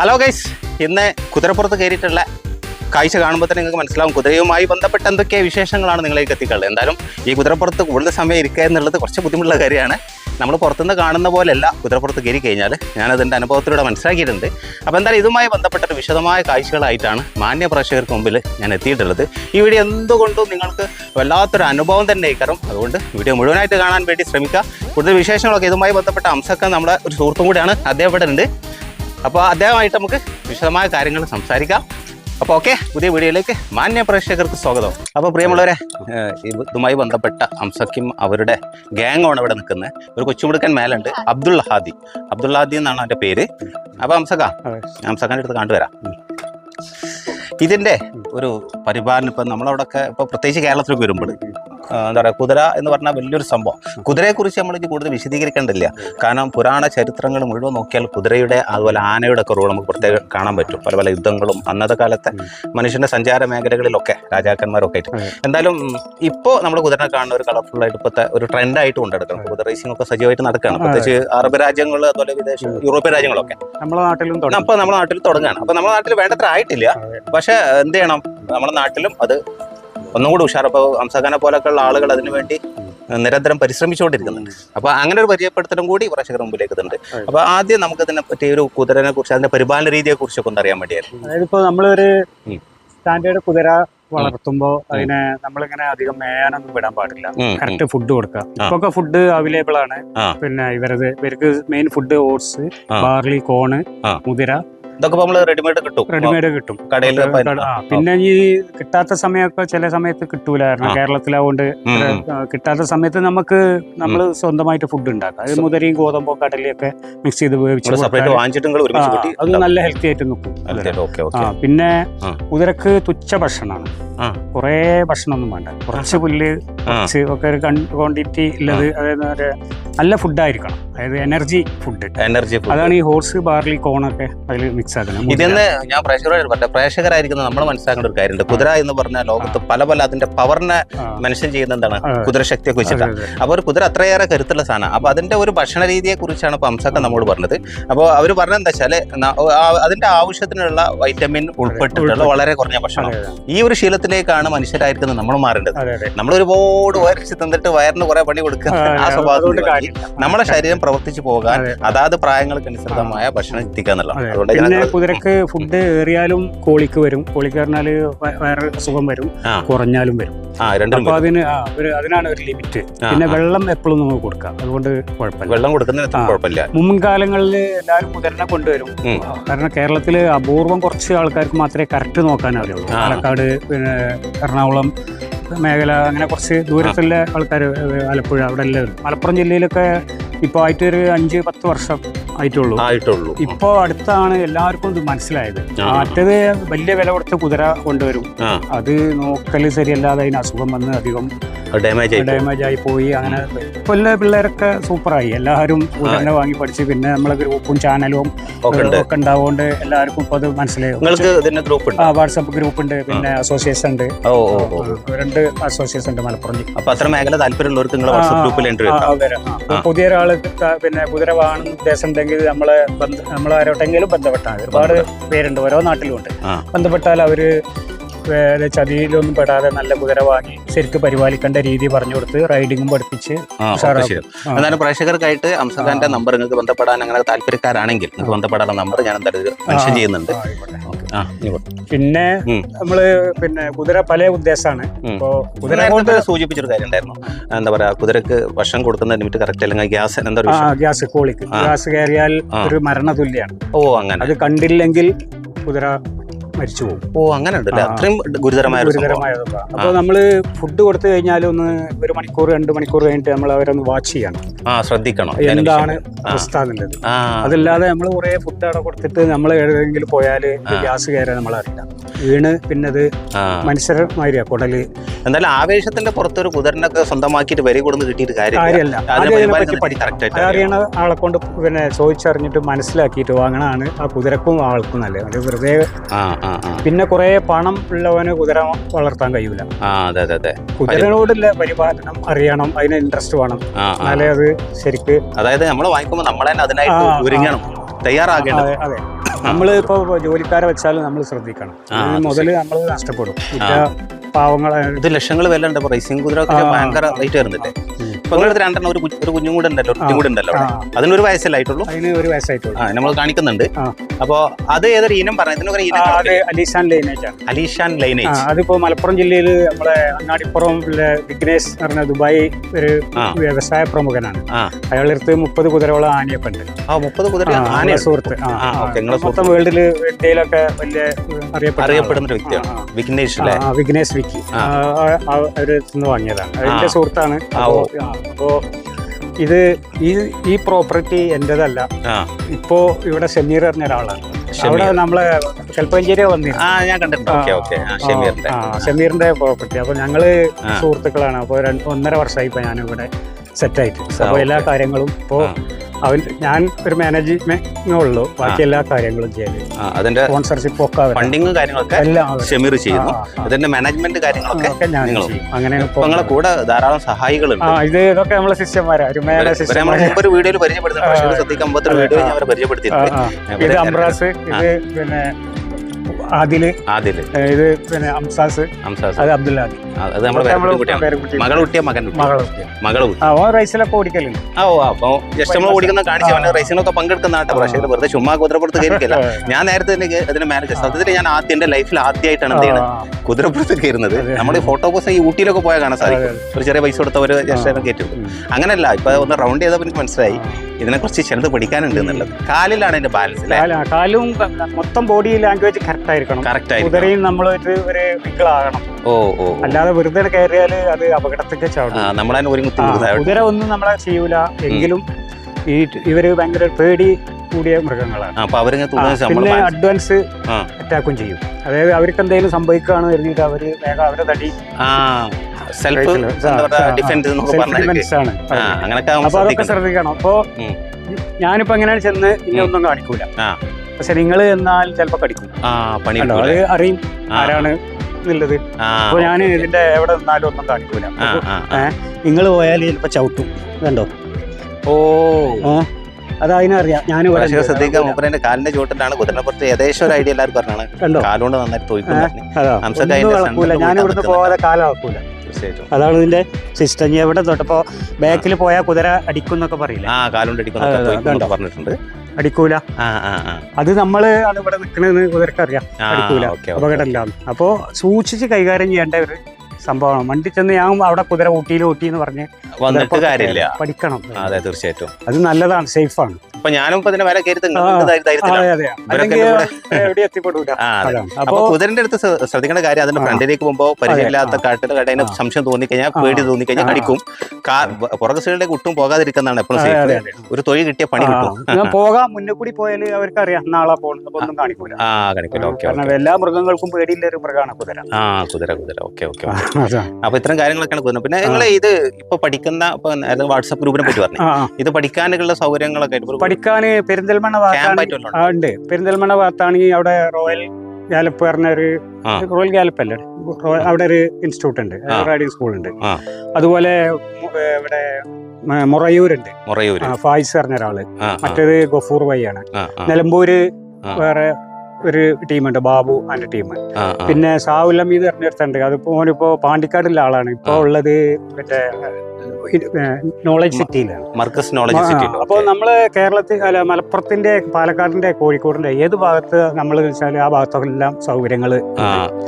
Hello guys ഇന്ന് കുതിരപ്പുറത്ത് കയറിയിട്ടുള്ള കാഴ്ച കാണുമ്പോൾ തന്നെ നിങ്ങൾക്ക് മനസ്സിലാവും. കുതിരയുമായി ബന്ധപ്പെട്ട എന്തൊക്കെ വിശേഷങ്ങളാണ് നിങ്ങളേക്ക് എത്തിക്കുള്ളത് എന്തായാലും ഈ കുതിരപ്പുറത്ത് കൂടുതൽ സമയം ഇരിക്കുക എന്നുള്ളത് കുറച്ച് ബുദ്ധിമുട്ടുള്ള കാര്യമാണ്. നമ്മൾ പുറത്തുനിന്ന് കാണുന്ന പോലെയല്ല കുതിരപ്പുറത്ത് കയറി കഴിഞ്ഞാൽ ഞാനതിന്റെ അനുഭവത്തിലൂടെ മനസ്സിലാക്കിയിട്ടുണ്ട്. അപ്പോൾ എന്തായാലും ഇതുമായി ബന്ധപ്പെട്ട വിശദമായ കാഴ്ചകളായിട്ടാണ് മാന്യ പ്രേക്ഷകർക്ക് മുമ്പിൽ ഞാൻ എത്തിയിട്ടുള്ളത്. ഈ വീഡിയോ എന്തുകൊണ്ടും നിങ്ങൾക്ക് വല്ലാത്തൊരു അനുഭവം തന്നെ ഇക്കറും അതുകൊണ്ട് വീഡിയോ മുഴുവനായിട്ട് കാണാൻ വേണ്ടി ശ്രമിക്കുക. കൂടുതൽ വിശേഷങ്ങളൊക്കെ ഇതുമായി ബന്ധപ്പെട്ട അംശമൊക്കെ നമ്മുടെ ഒരു സുഹൃത്തും കൂടിയാണ്. അദ്ദേഹം ഇവിടെ ഉണ്ട്. അപ്പോൾ അദ്ദേഹമായിട്ട് നമുക്ക് വിശദമായ കാര്യങ്ങൾ സംസാരിക്കാം. അപ്പോൾ ഓക്കെ പുതിയ വീഡിയോയിലേക്ക് മാന്യ പ്രേക്ഷകർക്ക് സ്വാഗതം. അപ്പോൾ പ്രിയമുള്ളവരെ ഇതുമായി ബന്ധപ്പെട്ട അംസഖ്യം അവരുടെ ഗ്യാങ്ങാണ് ഇവിടെ നിൽക്കുന്നത്. ഒരു കൊച്ചുമുടുക്കൻ മേലുണ്ട് അബ്ദുൾ ഹാദി. അബ്ദുൾ ഹാദി എന്നാണ് അവന്റെ പേര്. അപ്പോൾ അംസക്ക. അംസക്കാന്റെ അടുത്ത് കണ്ടുവരാം ഇതിന്റെ ഒരു പരിപാലനം ഇപ്പം നമ്മളവിടെയൊക്കെ ഇപ്പോൾ പ്രത്യേകിച്ച് കേരളത്തിലൊക്കെ വരുമ്പോൾ എന്താ പറയുക കുതിര എന്ന് പറഞ്ഞാൽ വലിയൊരു സംഭവം. കുതിരയെക്കുറിച്ച് നമ്മൾ ഇനി കൂടുതൽ വിശദീകരിക്കേണ്ടില്ല കാരണം പുരാണ ചരിത്രങ്ങൾ മുഴുവൻ നോക്കിയാൽ കുതിരയുടെ അതുപോലെ ആനയുടെ ഒക്കെ റോൾ നമുക്ക് പ്രത്യേകം കാണാൻ പറ്റും. പല പല യുദ്ധങ്ങളും അന്നത്തെ കാലത്തെ മനുഷ്യന്റെ സഞ്ചാര മേഖലകളിലൊക്കെ രാജാക്കന്മാരൊക്കെ ആയിട്ട്. എന്തായാലും ഇപ്പോൾ നമ്മൾ കുതിരനെ കാണുന്ന ഒരു കളർഫുൾ ആയിട്ട് ഇപ്പോഴത്തെ ഒരു ട്രെൻഡായിട്ട് കൊണ്ടെടുക്കണം. കുതിര റേസിംഗ് ഒക്കെ സജീവമായിട്ട് നടക്കുകയാണ്. പ്രത്യേകിച്ച് അറബ് രാജ്യങ്ങൾ അതുപോലെ വിദേശ യൂറോപ്യൻ രാജ്യങ്ങളൊക്കെ. നമ്മുടെ നാട്ടിലും അപ്പോൾ നമ്മുടെ നാട്ടിൽ തുടങ്ങുകയാണ്. അപ്പോൾ നമ്മുടെ നാട്ടിൽ വേണ്ടത്ര ആയിട്ടില്ല. പക്ഷേ എന്ത് ചെയ്യണം? നമ്മുടെ നാട്ടിലും അത് ഒന്നും കൂടി ഉഷാർ അപ്പോൾ ഹംസഖാനെ പോലൊക്കെയുള്ള ആളുകൾ അതിനുവേണ്ടി നിരന്തരം പരിശ്രമിച്ചുകൊണ്ടിരിക്കുന്നുണ്ട്. അപ്പോൾ അങ്ങനെ ഒരു പരിചയപ്പെടുത്തലും കൂടി പ്രേക്ഷകർ മുമ്പിലേക്ക് ഉണ്ട് അപ്പോൾ ആദ്യം നമുക്ക് ഇതിനെ പറ്റി ഒരു കുതിരനെ കുറിച്ച് അതിന്റെ പരിപാലന രീതിയെ കുറിച്ചൊക്കെ ഒന്ന് അറിയാൻ വേണ്ടിയായിരുന്നു. അതായത് ഇപ്പൊ നമ്മളൊരു സ്റ്റാൻഡേർഡ് കുതിര വളർത്തുമ്പോ അതിനെ നമ്മളിങ്ങനെ അധികം മേയാനൊന്നും വിടാൻ പാടില്ല. കറക്റ്റ് ഫുഡ് കൊടുക്കുക. ഇപ്പൊ ഇപ്പൊക്കെ ഫുഡ് അവൈലബിൾ ആണ് പിന്നെ ഇവരത് ഇവർക്ക് main food oats barley corn. മുതിര ഇതൊക്കെ നമ്മൾ റെഡിമെയ്ഡ് കിട്ടും. റെഡിമെയ്ഡ് കിട്ടും. കടയിൽ പിന്നെ ഈ കിട്ടാത്ത സമയമൊക്കെ ചില സമയത്ത് കിട്ടൂല കാരണം കേരളത്തിലാവുകൊണ്ട് കിട്ടാത്ത സമയത്ത് നമുക്ക് നമ്മൾ സ്വന്തമായിട്ട് ഫുഡ് ഉണ്ടാക്കാം. അത് മുതലും ഗോതമ്പോ കടലയൊക്കെ മിക്സ് ചെയ്ത് ഉപയോഗിച്ച് അത് നല്ല ഹെൽത്തി ആയിട്ട് നിൽക്കും പിന്നെ. കുതിരക്ക് തുച്ഛ ഭക്ഷണമാണ്. കുറേ ഭക്ഷണമൊന്നും വേണ്ട. കുറച്ച് പുല്ല് കുറച്ച് ഒക്കെ ഒരു ക്വാണ്ടിറ്റി ഉള്ളത് അതായത് ഒരു നല്ല ഫുഡായിരിക്കണം അതായത് എനർജി ഫുഡ് എനർജി അതാണ് ഈ ഹോർസ് ബാർലി കോണൊക്കെ അതിൽ മിക്സ് ആക്കണം ഇതെന്ന് ഞാൻ പ്രേക്ഷകരോട് പറഞ്ഞ പ്രേക്ഷകരായിരിക്കുന്ന നമ്മൾ മനസ്സിലാക്കേണ്ട ഒരു കാര്യമുണ്ട്. കുതിര എന്ന് പറഞ്ഞാൽ ലോകത്ത് പല പല അതിന്റെ പവറിനെ മനുഷ്യൻ മെൻഷൻ ചെയ്യുന്ന എന്താണ് കുതിരശക്തിയെ അതെ, അപ്പോൾ ഒരു കുതിര അത്രയേറെ കരുത്തുള്ള സാധനം അപ്പോൾ അതിന്റെ ഒരു ഭക്ഷണ രീതിയെ കുറിച്ചാണ് ഇപ്പോൾ അംസക്ക നമ്മോട് പറഞ്ഞത്. അപ്പോൾ അവർ പറഞ്ഞത് എന്താ വെച്ചാൽ അതിന്റെ ആവശ്യത്തിനുള്ള വൈറ്റമിൻ ഉൾപ്പെട്ടിട്ടുള്ള വളരെ കുറഞ്ഞ ഭക്ഷണം. ഈ ഒരു ശീലത്തിലേക്കാണ് മനുഷ്യരായിരിക്കുന്നത് നമ്മൾ മാറേണ്ടത്. നമ്മൾ ഒരുപാട് വരച്ച് തന്നിട്ട് വയറിന് കുറെ പണി കൊടുക്കുന്ന ആ, ആ സ്വഭാവം അതുകൊണ്ട് നമ്മുടെ ശരീരം പ്രവർത്തിച്ചു പോകാൻ അതെ. അതാത് പ്രായങ്ങൾക്ക് അനുസൃതമായ ഭക്ഷണം എത്തിക്കുക എന്നുള്ളതാണ്. അതെ. അതുകൊണ്ട് ഞങ്ങൾ കുതിരക്ക് ഫുഡ് ഏറിയാലും കോളിക്ക് വരും. കോളിക്ക് പറഞ്ഞാൽ വേറെ അസുഖം വരും. കുറഞ്ഞാലും വരും. അപ്പൊ അതിന് അതിനാണ് ഒരു ലിമിറ്റ്. പിന്നെ വെള്ളം എപ്പോഴും നമുക്ക് കൊടുക്കാം. അതുകൊണ്ട് കുഴപ്പമില്ല. വെള്ളം. കുഴപ്പമില്ല. മുൻകാലങ്ങളിൽ എല്ലാവരും കുതിരനെ കൊണ്ടുവരും. കാരണം കേരളത്തിൽ അപൂർവം കുറച്ച് ആൾക്കാർക്ക് മാത്രമേ കറക്റ്റ് നോക്കാൻ അറിയുള്ളൂ. പാലക്കാട് പിന്നെ എറണാകുളം മേഖല അങ്ങനെ കുറച്ച് ദൂരത്തുള്ള ആൾക്കാർ ആലപ്പുഴ അവിടെ എല്ലാവരും മലപ്പുറം ജില്ലയിലൊക്കെ ഇപ്പോൾ ആയിട്ട് ഒരു അഞ്ച് പത്ത് വർഷം ആയിട്ടുള്ളൂ. ആയിട്ടുള്ളൂ. ഇപ്പോ അടുത്താണ് എല്ലാവർക്കും ഇത് മനസ്സിലായത്. മറ്റത് വലിയ വില കൊടുത്ത കുതിര കൊണ്ടുവരും. അത് നോക്കൽ ശരിയല്ലാതെ അതിന് അസുഖം വന്ന് അധികം ഡാമേജ് ആയി ഡാമേജ് ആയി പോയി അങ്ങനെ കൊല്ല പിള്ളേരൊക്കെ സൂപ്പറായി. എല്ലാവരും ഉടനെ വാങ്ങി പഠിച്ച്. പിന്നെ നമ്മളെ ഗ്രൂപ്പും ചാനലും ഒക്കെ ഉണ്ട്. ഒക്കെ ഉണ്ടാവുകൊണ്ട് എല്ലാവർക്കും ഇപ്പൊ അത് മനസ്സിലായി. നിങ്ങൾക്ക് ഗ്രൂപ്പ് ആ വാട്സപ്പ് ഗ്രൂപ്പ് ഉണ്ട്. പിന്നെ അസോസിയേഷൻ ഉണ്ട്. ഓ രണ്ട് അസോസിയേഷൻ ഉണ്ട് മലപ്പുറം ജില്ല അപ്പൊ അത്ര മേഖല താല്പര്യമുള്ളവർക്ക് നിങ്ങൾ വാട്സ്ആപ്പ് ഗ്രൂപ്പിൽ എൻട്രി. പുതിയ ഒരാൾ പിന്നെ കുതിര വാങ്ങുന്ന ഉദ്ദേശം ഉണ്ടെങ്കിൽ നമ്മളെ നമ്മളെ ആരോട്ടെങ്കിലും ബന്ധപ്പെട്ടാൽ ഒരുപാട് പേരുണ്ട്. ഓരോ നാട്ടിലും ഉണ്ട്. ബന്ധപ്പെട്ടാൽ അവർ ചതിയിലൊന്നും പെടാതെ നല്ല കുതിര വാങ്ങി ശരിക്ക് പരിപാലിക്കേണ്ട രീതി പറഞ്ഞു കൊടുത്ത് റൈഡിങ്ങും പഠിപ്പിച്ച്. എന്നാലും പ്രേക്ഷകർക്കായിട്ട് അംസദാന്റെ നമ്പർ നിങ്ങൾക്ക് ബന്ധപ്പെടാൻ അങ്ങനെ താല്പര്യക്കാരാണെങ്കിൽ നിങ്ങൾക്ക് ബന്ധപ്പെടാനുള്ള നമ്പർ ഞാൻ എന്തായാലും മെൻഷൻ ചെയ്യുന്നുണ്ട്. പിന്നെ. നമ്മൾ പിന്നെ കുതിര പല ഉദ്ദേശമാണ് ഇപ്പോ കുതിര കൊണ്ട് സൂചിപ്പിച്ചൊരു കാര്യം ഉണ്ടായിരുന്നു എന്താ പറയാ കുതിരക്ക് വർഷം കൊടുക്കുന്ന ലിമിറ്റ് കറക്റ്റ് അല്ലെങ്കിൽ ഗ്യാസ് എന്താ ഗ്യാസ് കോളിക്ക്. ഗ്യാസ് കയറിയാൽ ഒരു ഒരു മരണതുല്യാണ്. ഓ അങ്ങനെ. അത് കണ്ടില്ലെങ്കിൽ കുതിര മരിച്ചു പോകും. ഓ അങ്ങനെ ഉണ്ടല്ലേ. അത്രയും ഗുരുതരമായ ഒരു സംഭവം. ഗുരുതരമായതാണ് അപ്പൊ നമ്മൾ ഫുഡ് കൊടുത്തു കഴിഞ്ഞാൽ ഒന്ന് ഒരു മണിക്കൂർ രണ്ട് മണിക്കൂർ കഴിഞ്ഞിട്ട് നമ്മൾ അവരൊന്ന് വാച്ച് ചെയ്യണം. ആ ശ്രദ്ധിക്കണം. എന്താണ്. അവസ്ഥ എന്നുള്ളത്. അതല്ലാതെ നമ്മൾ കുറെ ഫുഡ് അവിടെ കൊടുത്തിട്ട് നമ്മൾ എവിടെയെങ്കിലും പോയാൽ ഗ്യാസ് കയറാൻ നമ്മൾ അറിയില്ല വീണ് പിന്നെ അത് ആ. മനുഷ്യർമാരിയാ കുടൽ. എന്തായാലും ആവേശത്തിന്റെ പുറത്തൊരു കുതിരനൊക്കെ സ്വന്തമാക്കിയിട്ട് വരി കൊടുന്ന് കിട്ടിയിട്ട് കാര്യമില്ല. അറിയണം. ആളെ കൊണ്ട് പിന്നെ ചോദിച്ചറിഞ്ഞിട്ട് മനസ്സിലാക്കിയിട്ട് വാങ്ങണതാണ് ആ കുതിരക്കും ആൾക്കും നല്ലത്. വെറുതെ പിന്നെ കുറെ പണം ഉള്ളവന് കുതിര വളർത്താൻ കഴിയൂല. അതെ പരിപാലനം അറിയണം അതിന് ഇൻട്രസ്റ്റ് വേണം. എന്നാലേ അത് ശരിക്ക് അതായത് നമ്മൾ വാങ്ങിക്കുമ്പോൾ നമ്മൾ തന്നെ അതിനായിട്ട്. ഒരുങ്ങണം തയ്യാറാകേണ്ടത്. അതെ നമ്മൾ ഇപ്പോൾ ജോലിക്കാരെ വെച്ചാൽ നമ്മൾ ശ്രദ്ധിക്കണം. മുതൽ മുതൽ നമ്മൾ നഷ്ടപ്പെടും. പാവങ്ങളെ ഇത് ലക്ഷങ്ങൾ വില ഉണ്ട് റേസിംഗ് കുതിര ഭയങ്കര. റേറ്റ് വരുന്നില്ലേ? നിങ്ങളടുത്ത് രണ്ടെണ്ണം ഒരു ഒരു കുഞ്ഞും കൂടെ ഉണ്ടല്ലോ കുഞ്ഞും കൂടെ ഉണ്ടല്ലോ അതിനൊരു വയസ്സല്ലേ ആയിട്ടുള്ളൂ അതിന് ഒരു വയസ്സായിട്ടുള്ളൂ. ആ നമ്മൾ കാണിക്കുന്നുണ്ട്. അപ്പോ അത് ഏതൊരു ഇനം പറഞ്ഞു അലീസാൻ ലൈനേജ് ആണ്. അലീഷാൻ ലൈനേജ് അതിപ്പോ മലപ്പുറം ജില്ലയിൽ നമ്മളെ അങ്ങാടിപ്പുറം വിഘ്നേഷ് എന്ന് പറഞ്ഞ ദുബായ് ഒരു വ്യവസായ പ്രമുഖനാണ്. അയാളടുത്ത് മുപ്പത് കുതിരയോളം ആനയൊക്കെ ഉണ്ട്. ആ മുപ്പത് കുതിര ആന സുഹൃത്ത്. മൊത്തം വേൾഡിൽ ഇന്ത്യയിലൊക്കെ വലിയ അറിയപ്പെടുന്ന അറിയപ്പെടുന്ന ഒരു വ്യക്തിയാണ്. വിഘ്നേഷ് വിഘ്നേഷ് വിക്കി. അവർ വാങ്ങിയതാണ്. അതിന്റെ ആ. സുഹൃത്താണ്. അപ്പോ ഇത് ഈ ഈ പ്രോപ്പർട്ടി എന്റേതല്ല. ഇപ്പോ ഇവിടെ ഷമീർ പറഞ്ഞ ഒരാളാണ്. അവിടെ നമ്മളെ കൽപ്പഞ്ചേരി വന്നിരുന്നു. ഷമീറിന്റെ. പ്രോപ്പർട്ടി. അപ്പൊ ഞങ്ങൾ. സുഹൃത്തുക്കളാണ്. അപ്പൊ ഒന്നര വർഷമായി ഇപ്പൊ ഞാൻ ഇവിടെ സെറ്റ് ആയിട്ട്. അപ്പൊ എല്ലാ കാര്യങ്ങളും ഇപ്പോ. അവൻ ഞാൻ ഒരു മാനേജ്മെന്റ് ഉള്ളു. ബാക്കി എല്ലാ കാര്യങ്ങളും ചെയ്യൽ. അതിന്റെ സ്പോൺസർഷിപ്പ് ഒക്കെ ഫണ്ടിങ്ങും ഫണ്ടിങ് കാര്യങ്ങളൊക്കെ. ഷമീർ ചെയ്യുന്നു. ആ. മാനേജ്മെന്റ് കാര്യങ്ങളൊക്കെ ഞാൻ. ചെയ്യും. ഇപ്പൊ നിങ്ങളെ കൂടെ ധാരാളം സഹായികളുണ്ട്. ഇത് ഇതൊക്കെ നമ്മളെ ശിഷ്യന്മാരാ. നമ്മൾ ശിഷ്യന്മാരാ. ഒരു വീഡിയോയിൽ പരിചയപ്പെടുത്തുന്നു ആ. പക്ഷേ ശ്രദ്ധിക്കാൻ വീഡിയോ ഞാൻ അവരെ പരിചയപ്പെടുത്തി ഇത് അംബ്രാസ് ഇത് പിന്നെ ആദിൽ. ആദിൽ. ഏ, ഇത് പിന്നെ അംസാസ്. അംസാസ്. അത് അബ്ദുല്ലാദി അത് നമ്മുടെ പേരക്കുട്ടി കുട്ടിയാണ് പേരക്കുട്ടി. മകൾ കുട്ടിയ മകൻ കുട്ടി. മകൾ മകൾ ആ ഓൻ റൈസിലൊക്കെ ഓടിക്കലുണ്ട്. ആ ഓ അപ്പൊ ജസ്റ്റ് നമ്മൾ ഓടിക്കുന്ന കാണിച്ചു പങ്കെടുക്കുന്ന ആട്ടെ പക്ഷേ ഇത് വെറുതെ ചുമ്മാ കുതിരപ്പുറത്ത് കയറിക്കല്ല ഞാൻ നേരത്തെ തന്നെ അതിന് മാനേജ് സത്യത്തിൽ ഞാൻ ആദ്യം എന്റെ ലൈഫിൽ ആദ്യമായിട്ടാണ് എന്ത് ചെയ്യുന്നത് കുതിരപ്പുറത്ത് കയറുന്നത്. നമ്മൾ ഈ ഫോട്ടോ പോസ് ഈ ഊട്ടിയിലൊക്കെ പോയാൽ കാണാൻ സാധിക്കും. ഒരു ചെറിയ പൈസ കൊടുത്തവർ ജസ്റ്റ് കയറ്റും. അങ്ങനല്ല ഇപ്പൊ ഒന്ന് റൗണ്ട് ചെയ്തപ്പോൾ എനിക്ക് മനസ്സിലായി. ഇതിനെക്കുറിച്ച് ചെറുത് പഠിക്കാനുണ്ട് എന്നുള്ളത്. കാലിലാണ് അതിന്റെ ബാലൻസ് കാല- മൊത്തം ബോഡി ലാംഗ്വേജ് കറക്റ്റ് ആയിരിക്കണം. കറക്റ്റ് ആയിരിക്കും നമ്മളൊരു ഒരു വിക്കിളാകണം ഓ ഓ. അല്ലാതെ വെറുതെ കയറിയാൽ അത് അപകടത്തിന്റെ ചാടും. നമ്മളതിനെ ഒരു കുതിര ഒന്നും നമ്മളെ ചെയ്യൂല. എങ്കിലും ഈ ഇവർ ഭയങ്കര പേടി കൂടിയ മൃഗങ്ങളാണ്. അപ്പൊ അവരിങ്ങനെ പിന്നെ അഡ്വാൻസ് അറ്റാക്കും ചെയ്യും. അതായത് അവർക്ക് എന്തെങ്കിലും സംഭവിക്കുകയാണെന്ന് കരുതിയിട്ട് അവർ വേഗം അവരെ തടി സെൽഫ് ഡിഫെൻസ് അങ്ങനെയൊക്കെ അപ്പൊ അതൊക്കെ ശ്രദ്ധിക്കണം. അപ്പോ. ഞാനിപ്പോ എങ്ങനെയാണ് ചെന്ന് ഇനിയൊന്നും കാണിക്കൂല. പക്ഷെ നിങ്ങൾ എന്നാൽ ചിലപ്പോ കടിക്കും. അത് അറിയും ആരാണ് എന്നുള്ളത് അപ്പൊ ഞാൻ. ഇതിന്റെ എവിടെ നിന്നാലും ഒന്നും കാണിക്കൂല. നിങ്ങൾ പോയാൽ ചിലപ്പോ ചവിട്ടും. കണ്ടോ? ഓ. അത് അതിനറിയാം. ഞാൻ ശ്രദ്ധിക്കാൻ മൂപ്പരന്റെ കാലിന്റെ ചുവട്ടിലാണ് കുതിരപ്പുറത്ത് ഏകദേശം ഒരു ഐഡിയ എല്ലാവർക്കും പറഞ്ഞാണ് കണ്ടോ? കാലുകൊണ്ട് നന്നായിട്ട് ഒന്നും സെന്ററിൽ ഞാൻ ഇവിടുന്ന് പോകാതെ കാലം ആക്കൂല. തീർച്ചയായിട്ടും അതാണ് ഇതിന്റെ സിസ്റ്റം ഞാൻ ഇവിടെ തൊട്ടപ്പോ ബാക്കിൽ പോയാൽ കുതിര അടിക്കും എന്നൊക്കെ പറയില്ല? ആ കാലുകൊണ്ട് അടിക്കുന്നൊക്കെ പറഞ്ഞിട്ടുണ്ട്. അടിക്കൂല. അത് നമ്മൾ അത് ഇവിടെ നിൽക്കണെന്ന് കുതിരക്കറിയാം അടിക്കൂല. അപകടമില്ലാന്ന് അപ്പോ സൂക്ഷിച്ച് കൈകാര്യം ചെയ്യേണ്ട ഒരു സംഭവമാണ്. വണ്ടി ചെന്ന് ഞാൻ അവിടെ കുതിര ഊട്ടിയിൽ ഊട്ടി എന്ന് പറഞ്ഞ് പഠിക്കണം. അതെ തീർച്ചയായിട്ടും. അത് നല്ലതാണ് സേഫാണ് അപ്പൊ ഞാനും ഇപ്പൊ ഇതിന്റെ വില അപ്പൊ കുതിരന്റെ അടുത്ത് ശ്രദ്ധിക്കേണ്ട കാര്യം അതിന്റെ ഫ്രണ്ടിലേക്ക് പോകുമ്പോ പരിചയമില്ലാത്ത കാട്ടിന്റെ കടയിന് സംശയം തോന്നിക്കഴിഞ്ഞാൽ കഴിഞ്ഞാൽ പേടി തോന്നിക്കഴിഞ്ഞാൽ കഴിഞ്ഞാൽ അടിക്കും. പുറകെ സൈഡിലേക്ക് ഒട്ടും പോകാതിരിക്കുന്നതാണ് എപ്പോഴും. ഒരു തൊഴിൽ കിട്ടിയ പണി കിട്ടും. ഞാൻ പോകാം മുന്നേ കൂടി പോയാൽ അവർക്ക് അറിയാം നാളെ പോകണം. അപ്പൊ ഒന്നും കാണിക്കൂല. ആ കണിക്കട്ടെ ഓക്കെ കാരണം എല്ലാ മൃഗങ്ങൾക്കും പേടിയില്ല ഒരു മൃഗമാണ് കുതിര. ആ കുതിര കുതിര. ഓക്കെ ഓക്കെ അപ്പൊ ഇത്തരം കാര്യങ്ങളൊക്കെയാണ് കുതിര. പിന്നെ നിങ്ങൾ ഇത് ഇപ്പൊ പഠിക്കുന്ന വാട്സാപ്പ് ഗ്രൂപ്പിനെ പറ്റി പറഞ്ഞു. ഇത് പഠിക്കാനുള്ള സൗകര്യങ്ങളൊക്കെ പഠിക്കാന് പെരിന്തൽമണ്ണ ഭാഗത്താണ് ഉണ്ട്. പെരിന്തൽമണ്ണ ഭാഗത്താണെങ്കിൽ അവിടെ റോയൽ ഗാലപ്പ് പറഞ്ഞ ഒരു റോയൽ ഗാലപ്പ് അല്ലേ? അവിടെ ഒരു ഇൻസ്റ്റിറ്റ്യൂട്ട് ഉണ്ട്. റൈഡിങ് റൈഡിംഗ് സ്കൂൾ ഉണ്ട്. അതുപോലെ ഇവിടെ മൊറയൂരുണ്ട്. ഫായിസ് പറഞ്ഞ ഒരാൾ. മറ്റേത് ഗഫൂർ വൈ ആണ് നിലമ്പൂര് വേറെ ഒരു ടീമുണ്ട് ബാബു അതിന്റെ ടീം. പിന്നെ സാവുൽ അമീദ് പറഞ്ഞിടത്തുണ്ട് അതിപ്പോ ഓനിപ്പോ പാണ്ടിക്കാടുള്ള ആളാണ് ഇപ്പൊ. ഉള്ളത് മറ്റേ നോളജ് സിറ്റിയിലാണ് മർക്കസ് നോളജ് സിറ്റി അപ്പോൾ നമ്മൾ കേരളത്തിൽ അല്ല മലപ്പുറത്തിന്റെ പാലക്കാടിന്റെ കോഴിക്കോടിന്റെ ഏത് ഭാഗത്ത് നമ്മൾ വെച്ചാൽ ആ ഭാഗത്തെല്ലാം സൗകര്യങ്ങൾ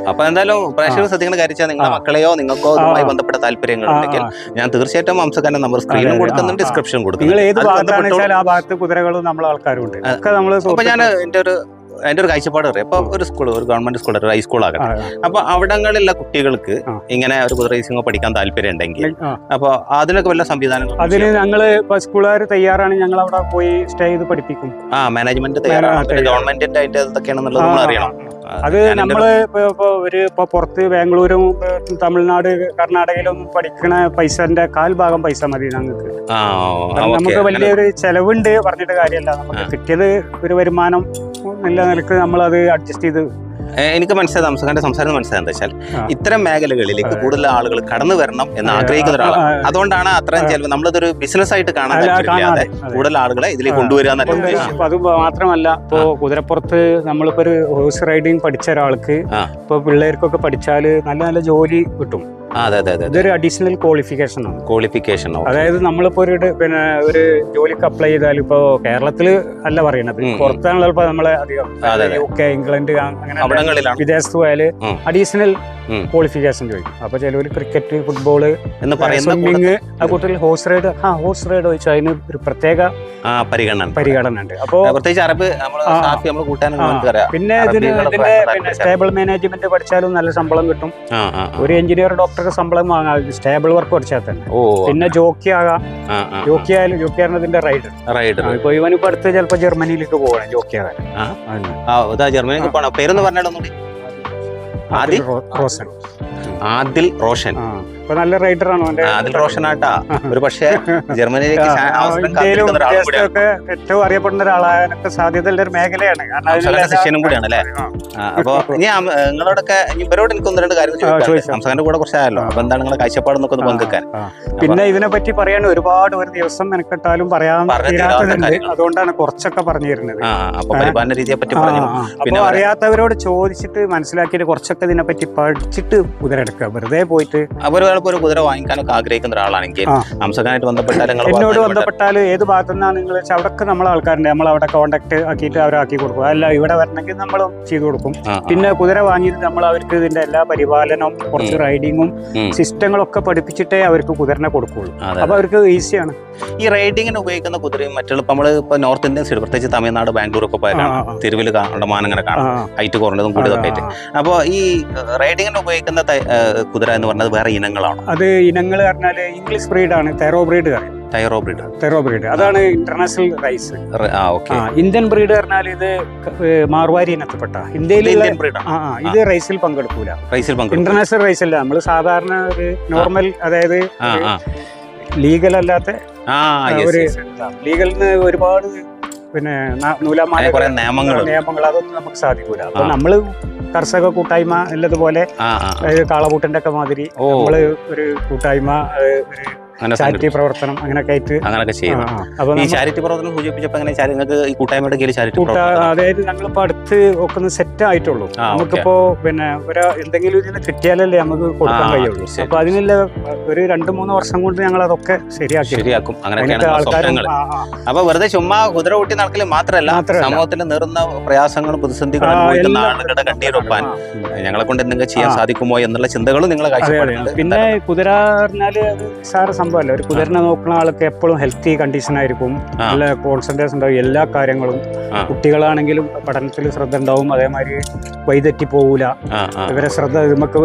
അപ്പൊ എന്തായാലും പ്രേക്ഷകർ ശ്രദ്ധിക്കുന്ന കാര്യം നിങ്ങളുടെ മക്കളെയോ നിങ്ങൾക്കോ ആ. ഇതുമായി ബന്ധപ്പെട്ട താല്പര്യങ്ങൾ ഉണ്ടെങ്കിൽ ഞാൻ തീർച്ചയായിട്ടും അംസക്കാരന്റെ നമ്പർ സ്ക്രീനും. കൊടുക്കുന്നുണ്ട് ഡിസ്ക്രിപ്ഷൻ. ഡിസ്ക്രിപ്ഷൻ നിങ്ങൾ ഏത് ഭാഗത്താണ്. വെച്ചാൽ ആ ഭാഗത്ത് കുതിരകളും നമ്മളെ ആൾക്കാരും ഉണ്ട്. ഒക്കെ നമ്മൾ ഞാൻ എന്റെ ഒരു എന്റെ ഒരു കാഴ്ചപ്പാട് പറയാം. അപ്പൊ ഒരു സ്കൂൾ ഒരു ഗവൺമെന്റ് സ്കൂൾ ഒരു ഹൈസ്കൂൾ ആകട്ടെ. അപ്പോൾ അപ്പൊ അവിടങ്ങളിലുള്ള കുട്ടികൾക്ക് ഇങ്ങനെ ഒരു കുതിര റേസിംഗ് പഠിക്കാൻ താല്പര്യം ഉണ്ടെങ്കിൽ ആ. അപ്പൊ അതിനൊക്കെ വല്ല സംവിധാനങ്ങൾ അതിന് ഞങ്ങൾ ഇപ്പൊ സ്കൂളുകാർ തയ്യാറാണ് ഞങ്ങൾ അവിടെ പോയി സ്റ്റേ ചെയ്ത് പഠിപ്പിക്കും. ആ മാനേജ്മെന്റ് തയ്യാറാണ്. ഗവൺമെന്റിന്റെ അതിന്റെ എന്തൊക്കെയാണെന്നുള്ളത് നമ്മൾ അറിയണം. അത് നമ്മൾ ഇപ്പൊ ഒരു ഇപ്പൊ പുറത്ത് ബാംഗ്ലൂരും തമിഴ്നാട് കർണാടകയിലൊന്നും പഠിക്കണ പൈസന്റെ കാൽ ഭാഗം പൈസ മതി ഞങ്ങൾക്ക്. നമുക്ക് വലിയൊരു ചെലവുണ്ട് പറഞ്ഞിട്ട് കാര്യമല്ല. നമുക്ക്. കിട്ടിയത് ഒരു വരുമാനം നല്ല നിലയ്ക്ക് നമ്മൾ അത് അഡ്ജസ്റ്റ് ചെയ്ത് എനിക്ക് മനസ്സിലായത് സംസാരന്റെ സംസാരം മനസ്സിലായത് എന്താ വെച്ചാൽ ഇത്തരം മേഖലകളിലേക്ക് കൂടുതൽ ആളുകൾ കടന്നു വരണം എന്ന് ആഗ്രഹിക്കുന്ന ഒരാൾ ഒരാളാണ് അതുകൊണ്ടാണ് അത്രയും ചെലവ്. നമ്മളിതൊരു ബിസിനസ് ആയിട്ട് കാണാൻ. കൂടുതൽ ആളുകളെ ഇതിലേക്ക്. കൊണ്ടുവരിക അത് മാത്രമല്ല ഇപ്പോ കുതിരപ്പുറത്ത് നമ്മളിപ്പോ ഒരു ഹോഴ്സ് റൈഡിങ് പഠിച്ച ഒരാൾക്ക്. ഇപ്പൊ പിള്ളേർക്കൊക്കെ പഠിച്ചാൽ നല്ല നല്ല ജോലി കിട്ടും. അതെ അതെ അതെ ഇതൊരു അഡീഷണൽ ക്വാളിഫിക്കേഷൻ ആണ്. ക്വാളിഫിക്കേഷൻ അതായത് നമ്മളിപ്പോ ഒരു പിന്നെ ഒരു ജോലിക്ക് അപ്ലൈ ചെയ്താൽ ഇപ്പോ കേരളത്തിൽ അല്ല പറയണത്. പുറത്താണല്ലോ ഇപ്പൊ നമ്മളെ അധികം. യു കെ ഇംഗ്ലണ്ട് അങ്ങനെ വിദേശത്ത് പോയാൽ. അഡീഷണൽ. ക്വാളിഫിക്കേഷൻ ചോദിക്കും. അപ്പൊ ചിലവർ ക്രിക്കറ്റ് ഫുട്ബോൾ എന്ന് പറയുന്ന സ്വിമ്മിങ് ആ കൂട്ടത്തിൽ ഹോഴ്സ് റൈഡ് ആ ഹോഴ്സ് റൈഡ് ചോദിച്ചാൽ അതിന് ഒരു പ്രത്യേക പരിഗണന പരിഗണന ഉണ്ട്. അപ്പോ പ്രത്യേകിച്ച് അറബ് പിന്നെ ഇതിന് ഇതിന്റെ സ്റ്റേബിൾ മാനേജ്മെന്റ് പഠിച്ചാലും നല്ല ശമ്പളം കിട്ടും. ഒരു എഞ്ചിനീയർ ഡോക്ടർക്ക് ശമ്പളം വാങ്ങാം. സ്റ്റേബിൾ വർക്ക് പഠിച്ചാൽ തന്നെ. പിന്നെ ജോക്കി ആകാം. ജോക്കി ആയാലും ജോക്കി ആയിരുന്നതിന്റെ റൈഡർ റൈഡർ ഇപ്പൊ ഇവനിപ്പോ അടുത്ത് ചിലപ്പോ ജർമ്മനിയിലേക്ക് പോകണം ജോക്കി ആകാൻ. ജർമ്മനിക്ക് പോകണം പേരൊന്ന് പറഞ്ഞാലോ ആദിൽ ആദി? ആദിൽ റോഷൻ. നല്ല റൈറ്റർ ആണ് അതിൽ റോഷനാട്ടാ. ഒരു പക്ഷേ ജർമ്മനിയിലേക്ക് ഏറ്റവും അറിയപ്പെടുന്ന ഒരാളാകാനൊക്കെ സാധ്യതയുള്ള ഒരു മേഖലയാണ്. ശിഷ്യനും കൂടിയാണ് അല്ലേ? അപ്പൊ ഇനി നിങ്ങളോടൊക്കെ ഇവരോട് എനിക്ക് ഒന്ന് രണ്ട് കാര്യങ്ങൾ സംസ്ഥാനത്തിന്റെ കൂടെ കുറച്ചായല്ലോ. അപ്പൊ എന്താണ് നിങ്ങളെ കാഴ്ചപ്പാട് എന്നൊക്കെ ഒന്ന് പങ്കുവെക്കാൻ? പിന്നെ ഇതിനെ പറ്റി പറയാൻ ഒരുപാട് ഒരു ദിവസം മെനക്കെട്ടാലും പറയാൻ അതുകൊണ്ടാണ് കുറച്ചൊക്കെ പറഞ്ഞു. തരുന്നത് പിന്നെ അറിയാത്തവരോട് ചോദിച്ചിട്ട് മനസ്സിലാക്കിയിട്ട് കുറച്ചൊക്കെ ഇതിനെ പറ്റി പഠിച്ചിട്ട് ഉദരെടുക്കുക. എടുക്കുക വെറുതെ പോയിട്ട് ചിലപ്പോൾ ഒരു കുതിര വാങ്ങിക്കാനൊക്കെ ആഗ്രഹിക്കുന്ന ഒരാളാണെങ്കിൽ ആ. ഹംസക്കാനായിട്ട് ബന്ധപ്പെട്ടാൽ നിങ്ങൾ എന്നോട് ബന്ധപ്പെട്ടാൽ ഏത് ഭാഗത്തു നിന്നാണ് നിങ്ങൾ അവിടെയൊക്കെ നമ്മളെ ആൾക്കാരുണ്ട്. നമ്മൾ അവിടെ കോണ്ടാക്ട് ആക്കിയിട്ട് അവരെ ആക്കി കൊടുക്കും. അല്ല ഇവിടെ വരണമെങ്കിൽ നമ്മൾ ചെയ്തു കൊടുക്കും. പിന്നെ കുതിര വാങ്ങിയിട്ട് നമ്മൾ അവർക്ക് ഇതിന്റെ എല്ലാ പരിപാലനവും കുറച്ച് റൈഡിങ്ങും സിസ്റ്റങ്ങളും സിസ്റ്റങ്ങളൊക്കെ പഠിപ്പിച്ചിട്ടേ അവർക്ക് കുതിരനെ കൊടുക്കുള്ളൂ അപ്പൊ അവർക്ക് ഈസിയാണ്. ഈ റൈഡിങ്ങിന് ഉപയോഗിക്കുന്ന കുതിരയും മറ്റുള്ള നമ്മൾ നമ്മൾ ഇപ്പൊ നോർത്ത് ഇന്ത്യൻ സൈഡ് പ്രത്യേകിച്ച് തമിഴ്നാട് ബാംഗ്ലൂർ ഒക്കെ പോയാൽ കാണാം. തിരുവിൽ കണ്ടമാനം ഇങ്ങനെ കാണാം. ഹൈറ്റ് കുറഞ്ഞതും കൂടിയതൊക്കെ ആയിട്ട്. അപ്പോൾ ഈ റൈഡിങ്ങിന് ഉപയോഗിക്കുന്ന കുതിര എന്ന് പറഞ്ഞത് വേറെ ഇനങ്ങളാണ് അത് ഇനങ്ങൾ പറഞ്ഞാൽ ഇംഗ്ലീഷ് ബ്രീഡാണ് തെറോ ബ്രീഡ് കറി. Thoroughbred. Thoroughbred. അതാണ് ഇന്റർനാഷണൽ റൈസ് ആ ഓക്കെ. ഇന്ത്യൻ ബ്രീഡ് പറഞ്ഞാൽ ഇത് മാർവാരി ഇനത്തിൽപ്പെട്ട. ഇന്ത്യയിൽ ഇന്ത്യൻ ബ്രീഡ്? ആ ഇത് റൈസിൽ പങ്കെടുക്കൂല. റൈസിൽ പങ്കെടുക്കും. ഇന്റർനാഷണൽ റൈസ് അല്ല നമ്മൾ സാധാരണ ഒരു നോർമൽ അതായത് ലീഗൽ അല്ലാത്ത ഒരു ലീഗലിന് ഒരുപാട് പിന്നെ നൂലാമാല കുറെ നിയമങ്ങൾ നിയമങ്ങൾ അതൊന്നും നമുക്ക് സാധിക്കൂല. അപ്പൊ. നമ്മൾ കർഷക കൂട്ടായ്മ ഉള്ളതുപോലെ ആ ഒക്കെ മാതിരി നമ്മൾ ഒരു കൂട്ടായ്മ ഒരു ചാരിറ്റി പ്രവർത്തനം അങ്ങനെയൊക്കെ ആയിട്ട് അങ്ങനെയൊക്കെ ചെയ്യുന്നു. അപ്പൊ ഈ ചാരിറ്റി പ്രവർത്തനം സൂചിപ്പിച്ചപ്പോൾ അങ്ങനെ നിങ്ങൾക്ക് ഈ കൂട്ടായ്മയുടെ കീഴിൽ ചാരിറ്റി അതായത് ഞങ്ങളിപ്പോൾ അടുത്ത് ഒക്കെ ഒന്ന് സെറ്റ് ആയിട്ടുള്ളൂ നമുക്കിപ്പോ പിന്നെ ഒരു എന്തെങ്കിലും ഇതിന് കിട്ടിയാലല്ലേ നമുക്ക് കൊടുക്കാൻ കഴിയുള്ളൂ. അപ്പൊ അതിനില്ല ഒരു രണ്ട് മൂന്ന് വർഷം കൊണ്ട് ഞങ്ങൾ അതൊക്കെ ശരിയാക്കി. ശരിയാക്കും. അങ്ങനെയൊക്കെയാണ് സ്വപ്നങ്ങൾ. അപ്പൊ വെറുതെ ചുമ്മാ കുതിര കൂട്ടി നടക്കൽ മാത്രമല്ല. സമൂഹത്തിൽ നേറുന്ന പ്രയാസങ്ങളും പ്രതിസന്ധികളും അനുഭവിക്കുന്ന ആളുകളുടെ കണ്ണീരൊപ്പാൻ ഞങ്ങളെ കൊണ്ട് എന്തെങ്കിലും ചെയ്യാൻ സാധിക്കുമോ എന്നുള്ള ചിന്തകളും നിങ്ങളെ കാഴ്ചപ്പാടുണ്ട് പിന്നെ കുതിര പറഞ്ഞാൽ സാറ് സംഭവമല്ല. ഒരു കുതിരനെ നോക്കുന്ന ആൾക്ക് എപ്പോഴും ഹെൽത്തി കണ്ടീഷൻ ആയിരിക്കും. നല്ല കോൺസെൻട്രേഷൻ ഉണ്ടാവും എല്ലാ കാര്യങ്ങളും. കുട്ടികളാണെങ്കിലും പഠനത്തിൽ ശ്രദ്ധ ഉണ്ടാവും. അതേമാതിരി വൈതെറ്റി പോകൂല. ഇവരെ ശ്രദ്ധ നമുക്ക്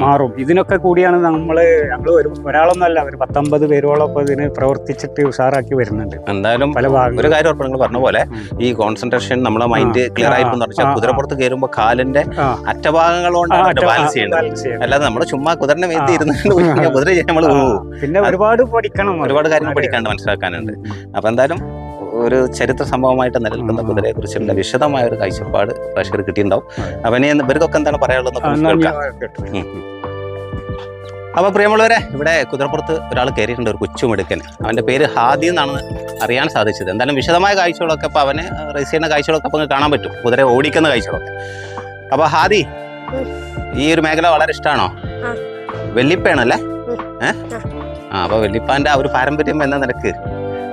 മാറും. ഇതിനൊക്കെ കൂടിയാണ് നമ്മൾ ഞങ്ങൾ ഒരു ഒരാളൊന്നല്ല ഒരു പത്തൊമ്പത് പേരോളം ഒക്കെ ഇതിന് പ്രവർത്തിച്ചിട്ട് ഉഷാറാക്കി വരുന്നുണ്ട്. എന്തായാലും പല ഭാഗം ഒരു കാര്യം ഉറപ്പ് നിങ്ങൾ പറഞ്ഞ പോലെ ഈ കോൺസെൻട്രേഷൻ നമ്മളെ മൈൻഡ് ക്ലിയർ ആയിരിക്കും. കുതിരപ്പുറത്ത് കയറുമ്പോൾ കാലിന്റെ കൊണ്ടാണ് ബാലൻസ് ചെയ്യുന്നത് അല്ലാതെ നമ്മൾ ചുമ്മാ കുതിരനെ മേത്ത് ഇരുന്ന് കുതിര നമ്മൾ പിന്നെ ഒരുപാട് പഠിക്കണം ഒരുപാട് കാര്യങ്ങൾ പഠിക്കാണ്ട് മനസ്സിലാക്കാനുണ്ട്. അപ്പൊ എന്തായാലും ഒരു ചരിത്ര സംഭവമായിട്ട് നിലനിൽക്കുന്ന. കുതിരയെ കുറിച്ചുള്ള വിശദമായ ഒരു കാഴ്ചപ്പാട് പ്രേക്ഷകർ കിട്ടിയിട്ടുണ്ടാവും. അപ്പൊ ഇനി ഇവർക്കൊക്കെ എന്താണ് പറയാനുള്ളത് ആ, നമുക്ക് എന്നാ കേൾക്കാം. ഞാൻ കേട്ടോ. ഉം, ഉം. അപ്പൊ പ്രിയമുള്ളവരെ ഇവിടെ കുതിരപ്പുറത്ത് ഒരാൾ കയറിയിട്ടുണ്ട് ഒരു കൊച്ചുമെടുക്കൻ അവന്റെ പേര് ഹാദി എന്നാണ് അറിയാൻ സാധിച്ചത്. എന്തായാലും വിശദമായ കാഴ്ചകളൊക്കെ അപ്പൊ അവന് റേസ് ചെയ്യുന്ന കാഴ്ചകളൊക്കെ അപ്പൊ കാണാൻ പറ്റും. കുതിര ഓടിക്കുന്ന കാഴ്ചകളൊക്കെ. അപ്പൊ ഹാദി ഈ ഒരു മേഖല വളരെ ഇഷ്ടമാണോ. വെല്ലിപ്പയാണല്ലേ ഉം. ആ. ആ അപ്പൊ വെള്ളിപ്പാന്റെ ആ ഒരു പാരമ്പര്യം എന്ന നിനക്ക്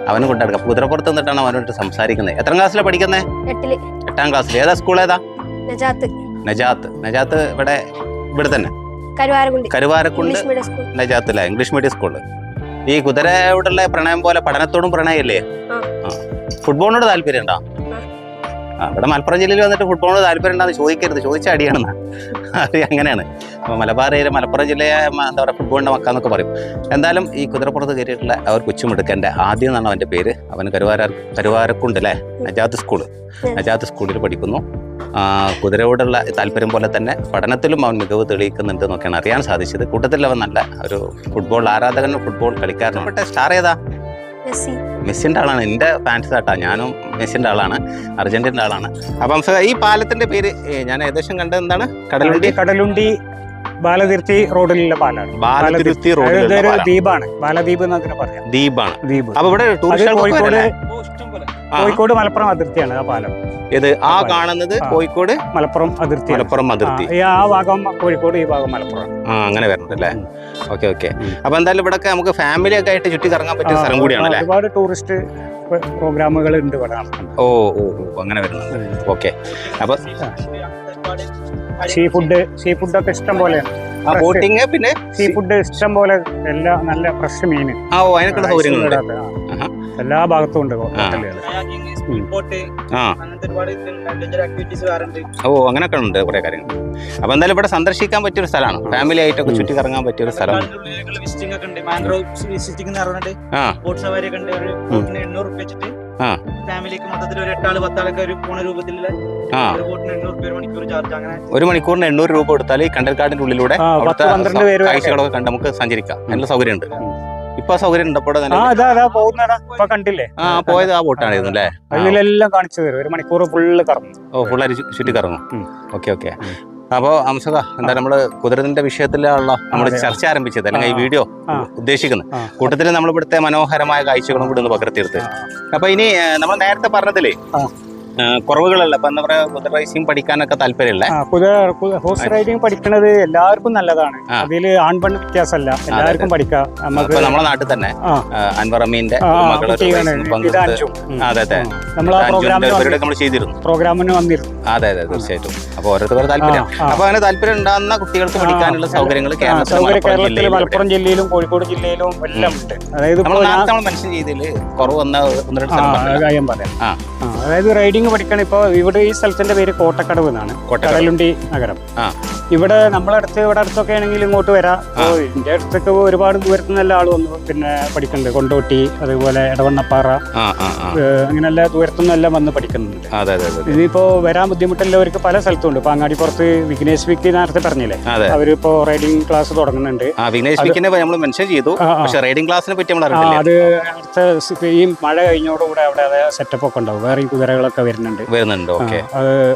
അവന് കൊണ്ടെടുക്കാം കുതിരപ്പുറത്ത് നിന്നിട്ടാണ് അവനോട്ട് സംസാരിക്കുന്നത് എത്രാം ക്ലാസ്സിലാണ് പഠിക്കുന്നത് എട്ടാം ക്ലാസ്സിൽ ഏതാ സ്കൂൾ ഏതാ? നജാത്ത്. നജാത്ത്. നജാത്ത് ഇവിടെ ഇവിടെ തന്നെ? കരുവാരക്കുണ്ട് നജാത്ത് അല്ലേ നജാത്തില്ല ഇംഗ്ലീഷ് മീഡിയം സ്കൂൾ ഈ കുതിരയോടുള്ള പ്രണയം പോലെ പഠനത്തോടും പ്രണയമില്ലേ. ഫുട്ബോളിനോട് താല്പര്യം ഉണ്ടോ ഇവിടെ മലപ്പുറം ജില്ലയിൽ വന്നിട്ട് ഫുട്ബോളിന് താല്പര്യം ഉണ്ടോ ചോദിക്കരുത്. ചോദിച്ച അടിയാണെന്ന് അത് അങ്ങനെയാണ്. അപ്പോൾ മലബാർ ഏരിയ മലപ്പുറം ജില്ലയെ എന്താ പറയുക ഫുട്ബോളിന്റെ മക്കാന്നൊക്കെ പറയും. എന്തായാലും ഈ കുതിരപ്പുറത്ത് കയറിയിട്ടുള്ള അവർ കൊച്ചുമെടുക്കേണ്ട ആദ്യം എന്നാണ് അവന്റെ പേര്. അവൻ കരുവാര കരുവാരക്കുണ്ട് അല്ലേ? നജാത്ത് സ്കൂൾ. നജാത്ത് സ്കൂളിൽ പഠിക്കുന്നു. കുതിരയോടുള്ള താല്പര്യം പോലെ തന്നെ പഠനത്തിലും അവൻ മികവ് തെളിയിക്കുന്നുണ്ട് എന്നൊക്കെയാണ് അറിയാൻ സാധിച്ചത്. കൂട്ടത്തിൽ അവൻ നല്ല ഒരു ഫുട്ബോൾ ആരാധകനും ഫുട്ബോൾ കളിക്കാരനും സ്റ്റാർ ഏതാ? മെസ്സിന്റെ ആളാണ്. എന്റെ ഫാൻസ് ആട്ടാ. ഞാനും മെസ്സിന്റെ ആളാണ്. അർജന്റീന്റെ ആളാണ്. അപ്പം ഈ പാലത്തിന്റെ പേര് ഞാൻ ഏകദേശം കണ്ടത് എന്താണ്? കടലുണ്ടി? കടലുണ്ടി ബാലതിർത്തി റോഡിലുള്ള പാലാണ്. ബാലതിരുത്തി പാലം ദ്വീപാണ്. ബാലദ്വീപ് എന്ന് അതിന് പറയാം. ദ്വീപാണ്. ദ്വീപ്. അപ്പൊ ഇവിടെ കോഴിക്കോട് കോഴിക്കോട് മലപ്പുറം അതിർത്തിയാണ് ആ പാലം. ഇത് ആ. കാണുന്നത് കോഴിക്കോട്? മലപ്പുറം അതിർത്തി. മലപ്പുറം അതിർത്തി. ആ ഭാഗം കോഴിക്കോട് ഈ ഭാഗം മലപ്പുറം. ആ അങ്ങനെ വരണം അല്ലേ. Okay okay. അപ്പൊ എന്തായാലും ഇവിടെ നമുക്ക് ഫാമിലി ഒക്കെ ആയിട്ട് ചുറ്റി കറങ്ങാൻ പറ്റിയ സ്ഥലം കൂടിയാണ് അല്ലേ? ഒരുപാട് ടൂറിസ്റ്റ് പ്രോഗ്രാമുകൾ ഉണ്ട് ഇവിടെ. ഓ ഓ അങ്ങനെ വരുന്നത് ഓക്കെ. അപ്പൊ സീ ഫുഡ് സീ ഫുഡൊക്കെ ഇഷ്ടം പോലെയാണ് ബോട്ടിങ് പിന്നെ സീ ഫുഡ് ഇഷ്ടം പോലെ എല്ലാം നല്ല ഫ്രഷ് മീൻ. ആ ഓ അതിനൊക്കെ സൗകര്യങ്ങളുണ്ട്. എല്ലാ ഭാഗത്തും ഉണ്ട് ഓ അങ്ങനെയൊക്കെ ഉണ്ട് കുറെ കാര്യങ്ങൾ. അപ്പൊ എന്തായാലും ഇവിടെ സന്ദർശിക്കാൻ പറ്റിയ ഒരു സ്ഥലമാണ്. ഫാമിലി ആയിട്ടൊക്കെ. ചുറ്റി കറങ്ങാൻ പറ്റിയ ഒരു സ്ഥലമാണ്. വിസിറ്റിംഗ് ഒക്കെ ഉണ്ട് മാംഗ്രോവ് വിസിറ്റിംഗ് എന്ന് ബോട്ട് സവാരി ഉണ്ട് ഒരു ബോട്ടിന് എണ്ണൂറ് ആ. ഫാമിലിക്ക് മൊത്തത്തിൽ ഒരു എട്ടാൾ പത്താളൊക്കെ ഒരു ആ. ബോട്ടിന് എണ്ണൂറ് റുപ്യ മണിക്കൂർ ചാർജ് അങ്ങനെ. ഒരു മണിക്കൂറിന് എണ്ണൂറ് രൂപ കൊടുത്താൽ ഈ കണ്ടൽക്കാടിന്റെ ഉള്ളിലൂടെ അവിടുത്തെ കാഴ്ചകളൊക്കെ കണ്ട് നമുക്ക് സഞ്ചരിക്കാം. നല്ല സൗകര്യം ഉണ്ട് ഉം. ഇപ്പൊ സൗകര്യം ഉണ്ട്? അപ്പോൾ ആ അതാ അതാ പോകുന്നതാ. ഇപ്പൊ കണ്ടില്ലേ? ആ പോയത് ആ ബോട്ടാണ് അല്ലേ? അതിലെല്ലാം കാണിച്ചു തരും. ഒരു മണിക്കൂർ ഫുള്ള് കറങ്ങും. ഓ ഫുള്ള് ചുറ്റി കറങ്ങും. Okay okay. അപ്പോൾ അംസക എന്താ നമ്മൾ കുതിരത്തിന്റെ വിഷയത്തിലുള്ള നമ്മൾ ചർച്ച ആരംഭിച്ചത് അല്ലെങ്കിൽ ഈ വീഡിയോ. ഉദ്ദേശിക്കുന്നത്. കൂട്ടത്തിൽ നമ്മൾ ഇവിടുത്തെ മനോഹരമായ കാഴ്ചകളും കൂടി ഒന്ന് പകർത്തിയെടുത്ത്. അപ്പൊ ഇനി നമ്മൾ നേരത്തെ പറഞ്ഞതിലേ കുറവുകളല്ല. അപ്പൊ എന്താ പറയാ കുതിര റൈസിംഗ് പഠിക്കാനൊക്കെ താല്പര്യമില്ല. കുതിര ഹോഴ്സ് റൈഡിങ് പഠിക്കുന്നത് എല്ലാവർക്കും നല്ലതാണ്. അതിൽ ആൺപെൺ വ്യത്യാസമല്ല. എല്ലാവർക്കും പഠിക്കാം. ഇപ്പൊ നമുക്ക് നമ്മളെ നാട്ടിൽ തന്നെ അൻവർ അമീന്റെ. അതെ അതെ നമ്മൾ ചെയ്തിരുന്നു. പ്രോഗ്രാമിന് വന്നിരുന്നു. അതെ അതെ തീർച്ചയായിട്ടും. അപ്പൊ ഓരോരുത്തർ താല്പര്യം അപ്പോൾ അങ്ങനെ താല്പര്യം ഉണ്ടാകുന്ന കുട്ടികൾക്ക് പഠിക്കാനുള്ള സൗകര്യങ്ങൾ കേരളത്തിൽ മലപ്പുറം ജില്ലയിലും കോഴിക്കോട് ജില്ലയിലും എല്ലാം ഉണ്ട് അതായത് നമ്മൾ മെൻഷൻ ചെയ്തതിൽ കുറവ് വന്ന ഒന്ന് രണ്ട് അതായത് സ്ഥലം റൈഡിങ് പഠിക്കണം ഇപ്പോൾ ഇവിടെ ഈ സ്ഥലത്തിന്റെ പേര് കോട്ടക്കടവ് എന്നാണ്. കടലുണ്ടി നഗരം. ആ. ഇവിടെ നമ്മളെ അടുത്ത് ഇവിടെ അടുത്തൊക്കെ ആണെങ്കിൽ ഇങ്ങോട്ട് വരാം. ഇതിന്റെ അടുത്തൊക്കെ ഒരുപാട് ദൂരത്തു നല്ല ആൾ വന്നു പിന്നെ പഠിക്കുന്നുണ്ട് കൊണ്ടോട്ടി അതുപോലെ ഇടവണ്ണപ്പാറ ആ ആ ദൂരത്തു നിന്നെല്ലാം വന്ന് പഠിക്കുന്നുണ്ട്. ഇനിയിപ്പോ വരാൻ ബുദ്ധിമുട്ടുള്ളവർക്ക് പല സ്ഥലത്തും ഉണ്ട് ഇപ്പൊ അങ്ങാടിപ്പുറത്ത് വിഘ്നേഷ് വിക്കി നേരത്തെ പറഞ്ഞില്ലേ? അവരിപ്പോ റൈഡിംഗ് ക്ലാസ് തുടങ്ങുന്നുണ്ട്. മെൻഷൻ ചെയ്തു. പക്ഷെ റൈഡിംഗ് ക്ലാസ്സിനെ പറ്റി നമ്മൾ അത് അടുത്ത ഈ മഴ കഴിഞ്ഞോടുകൂടെ അവിടെ സെറ്റപ്പ് ഒക്കെ ഉണ്ടാവും. വേറെ കുതിരകളൊക്കെ വരുന്നുണ്ട്. വരുന്നുണ്ട്. ഓക്കെ.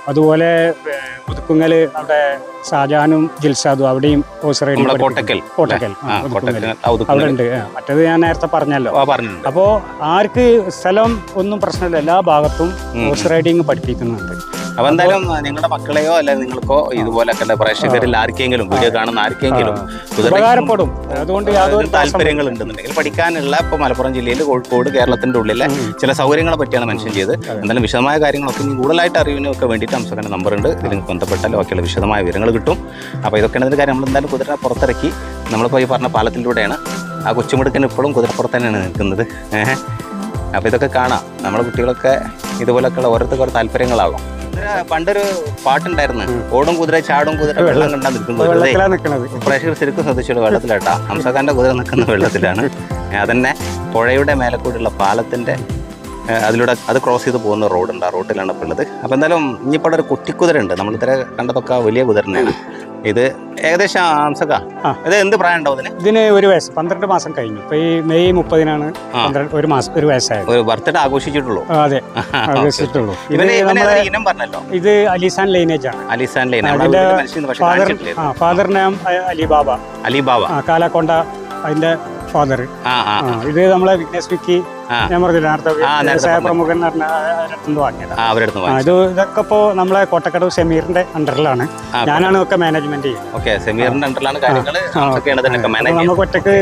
അതുപോലെ ഏഹ്, പുതുക്കുങ്ങൽ അവിടെ ഷാജാനും ജിൽസാദും അവിടെയും കോട്ടക്കൽ കോട്ടക്കൽ. അവിടെ ഉണ്ട് മറ്റേത് ഞാൻ നേരത്തെ പറഞ്ഞല്ലോ. അപ്പോ ആർക്ക് സ്ഥലം ഒന്നും പ്രശ്നമില്ല. എല്ലാ ഭാഗത്തും. ഹോഴ്സ് റൈഡിങ് പഠിപ്പിക്കുന്നുണ്ട്. അപ്പൊ എന്തായാലും നിങ്ങളുടെ മക്കളെയോ അല്ലെ നിങ്ങൾക്കോ ഇതുപോലൊക്കെ പ്രേക്ഷകരിൽ ആർക്കെങ്കിലും വീഡിയോ കാണുന്ന ആർക്കെങ്കിലും ഉപകാരപ്പെടും. അതുകൊണ്ട് യാതൊരു താല്പര്യങ്ങൾ ഉണ്ടെന്നുണ്ടെങ്കിൽ പഠിക്കാനുള്ള ഇപ്പൊ മലപ്പുറം ജില്ലയിൽ കോഴിക്കോട് കേരളത്തിന്റെ ഉള്ളിലെ ചില സൗകര്യങ്ങളെ പറ്റിയാണ് മെൻഷൻ ചെയ്ത് എന്തായാലും വിശദമായ കാര്യങ്ങളൊക്കെ ഇനി കൂടുതലായിട്ട് അറിവിനൊക്കെ വേണ്ടിയിട്ട് അംസകന്റെ നമ്പർ ഉണ്ട്. ഇതിൽ ബന്ധപ്പെട്ടാൽ ബാക്കിയുള്ള വിശദമായ വിവരങ്ങൾ കിട്ടും. അപ്പോൾ ഇതൊക്കെയാണ് ഇതിന്റെ കാര്യം. നമ്മൾ എന്തായാലും കുതിര പുറത്തിറക്കി. നമ്മളിപ്പോൾ ഈ പറഞ്ഞ പാലത്തിലൂടെയാണ്. ആ കൊച്ചുമിടുക്കൻ ഇപ്പോഴും കുതിരപ്പുറത്ത് തന്നെയാണ് നിൽക്കുന്നത്. അപ്പോൾ ഇതൊക്കെ കാണാം. നമ്മളെ കുട്ടികളൊക്കെ ഇതുപോലൊക്കെയുള്ള ഓരോരുത്തർക്ക് ഓരോ താല്പര്യങ്ങളാവും. പണ്ടൊരു പാട്ടുണ്ടായിരുന്നു. ഓടും കുതിര ചാടും കുതിര വെള്ളം കണ്ടാ നിൽക്കുന്നത് പ്രേക്ഷകർ ശരിക്കും ശ്രദ്ധിച്ചോളൂ വെള്ളത്തിലാട്ടാ. ഹംസഖാന്റെ കുതിര നിൽക്കുന്ന വെള്ളത്തിലാണ്. അതന്നെ പുഴയുടെ മേലെ കൂടിയുള്ള പാലത്തിന്റെ അതിലൂടെ അത് ക്രോസ് ചെയ്ത് പോകുന്ന റോഡുണ്ട് ആ റോഡിലാണ് ഇപ്പോൾ ഉള്ളത്. അപ്പോൾ എന്തായാലും ഇനിയിപ്പോൾ ഒരു കുട്ടിക്കുതിര ഉണ്ട് നമ്മൾ ഇത്ര കണ്ടതൊക്കെ വലിയ കുതിരനെയാണ് ഇത് ഏകദേശം ഹംസക ഇത് എന്ത് പ്രായം ഉണ്ടാവും ഇതിന്? ഇതിന് ഒരു വയസ്സ് പന്ത്രണ്ട് മാസം കഴിഞ്ഞു. ഇപ്പൊ ഈ മെയ് മുപ്പതിനാണ്. പന്ത്രണ്ട് ഒരു മാസം ഒരു വയസ്സായത്. ഒരു ബർത്ത്ഡേ ആഘോഷിച്ചിട്ടുള്ളൂ. അതെ. ആഘോഷിച്ചിട്ടുള്ളൂ. ഇനം പറഞ്ഞല്ലോ. ഇത് അലിസാൻ ലൈനേജ് ആണ്. Alizan lineage father name Alibaba. Alibaba. കാലാക്കൊണ്ട അതിന്റെ ഫാദർ ഇത് നമ്മളെ വിഘ്നേഷ് വിക്കി. ഞാൻ പറഞ്ഞില്ല നേരത്തെ. പ്രമുഖൻ എന്ന് പറഞ്ഞ. വാങ്ങിയത്. ആ അവരുടെ ഇത് ഇതൊക്കെ ഇപ്പോ നമ്മളെ കോട്ടക്കടവ് സെമീറിന്റെ അണ്ടറിലാണ്. ഞാനാണ് ഒക്കെ മാനേജ്മെന്റ് ചെയ്യുന്നത്. ഓക്കെ സെമീറിന്റെ അണ്ടറിലാണ് കാര്യങ്ങൾ നമുക്ക് ഒറ്റയ്ക്ക്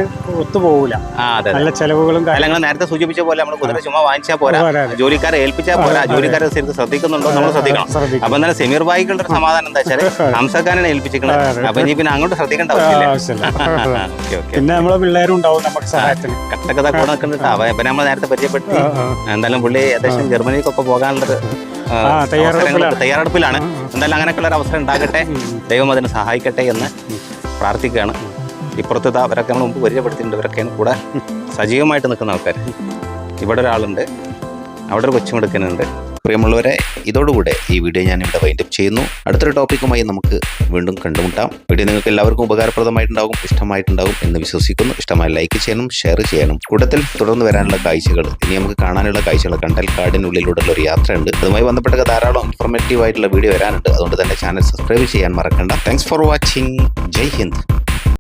ഒത്തുപോകൂല ആ അതെ അതെ. നല്ല ചെലവുകളും നിങ്ങൾ നേരത്തെ സൂചിപ്പിച്ച പോലെ നമ്മൾ കുതിര ചുമ വാങ്ങിച്ചാൽ പോരാ. ജോലിക്കാരെ ഏൽപ്പിച്ചാൽ പോരാ. ജോലിക്കാരെ ശ്രദ്ധിക്കുന്നുണ്ടോ നമ്മൾ ശ്രദ്ധിക്കണം. അപ്പൊ എന്നാലും സെമീർ ബായിക്കുള്ള ഒരു സമാധാനം എന്താ വെച്ചാൽ ഹംസക്കാരനെ ഏൽപ്പിച്ചിരിക്കുന്നത്. അപ്പൊ ഇനി പിന്നെ അങ്ങോട്ട് ശ്രദ്ധിക്കേണ്ട ആവശ്യമില്ല. പിന്നെ നമ്മളെ പിള്ളേരും ഉണ്ടാവും നമുക്ക് സഹായത്തിന്. കട്ടക്കഥ കൂടെ നിൽക്കുന്നുണ്ട് അവ ഇപ്പൊ നമ്മൾ നേരത്തെ പരിചയപ്പെടുത്തി. എന്തായാലും പുള്ളി ഏകദേശം ജർമ്മനിക്കൊക്കെ പോകാനുള്ളത് തയ്യാറെടുപ്പിലാണ്. എന്തായാലും അങ്ങനെയൊക്കെയുള്ള ഒരു അവസരം ഉണ്ടാകട്ടെ. ദൈവം അതിനെ സഹായിക്കട്ടെ എന്ന് പ്രാർത്ഥിക്കുകയാണ്. ഇപ്പുറത്ത് അവരൊക്കെ നമ്മൾ മുമ്പ് പരിചയപ്പെടുത്തിയിട്ടുണ്ട്. ഇവരൊക്കെയാണ് കൂടെ സജീവമായിട്ട് നിൽക്കുന്ന ആൾക്കാർ ഇവിടെ ഒരാളുണ്ട്. അവിടെ ഒരു കൊച്ചുമെടുക്കുന്നുണ്ട് പ്രിയമുള്ളവരെ ഇതോടുകൂടെ ഈ വീഡിയോ ഞാൻ ഇവിടെ വൈൻഡപ്പ് ചെയ്യുന്നു. അടുത്തൊരു ടോപ്പിക്കുമായി നമുക്ക് വീണ്ടും കണ്ടുമുട്ടാം. വീഡിയോ നിങ്ങൾക്ക് എല്ലാവർക്കും ഉപകാരപ്രദമായിട്ടുണ്ടാകും ഇഷ്ടമായിട്ടുണ്ടാകും എന്ന് വിശ്വസിക്കുന്നു. ഇഷ്ടമായി ലൈക്ക് ചെയ്യണം ഷെയർ ചെയ്യണം കൂട്ടത്തിൽ തുടർന്ന് വരാനുള്ള കാഴ്ചകൾ ഇനി നമുക്ക് കാണാനുള്ള കാഴ്ചകൾ കണ്ടൽ കാടിനുള്ളിലൂടെയുള്ള ഒരു യാത്രയുണ്ട്. അതുമായി ബന്ധപ്പെട്ട ധാരാളം ഇൻഫോർമേറ്റീവ് ആയിട്ടുള്ള വീഡിയോ വരാനുണ്ട്. അതുകൊണ്ട് തന്നെ ചാനൽ സബ്സ്ക്രൈബ് ചെയ്യാൻ മറക്കണ്ട. Thanks for watching Jai Hind.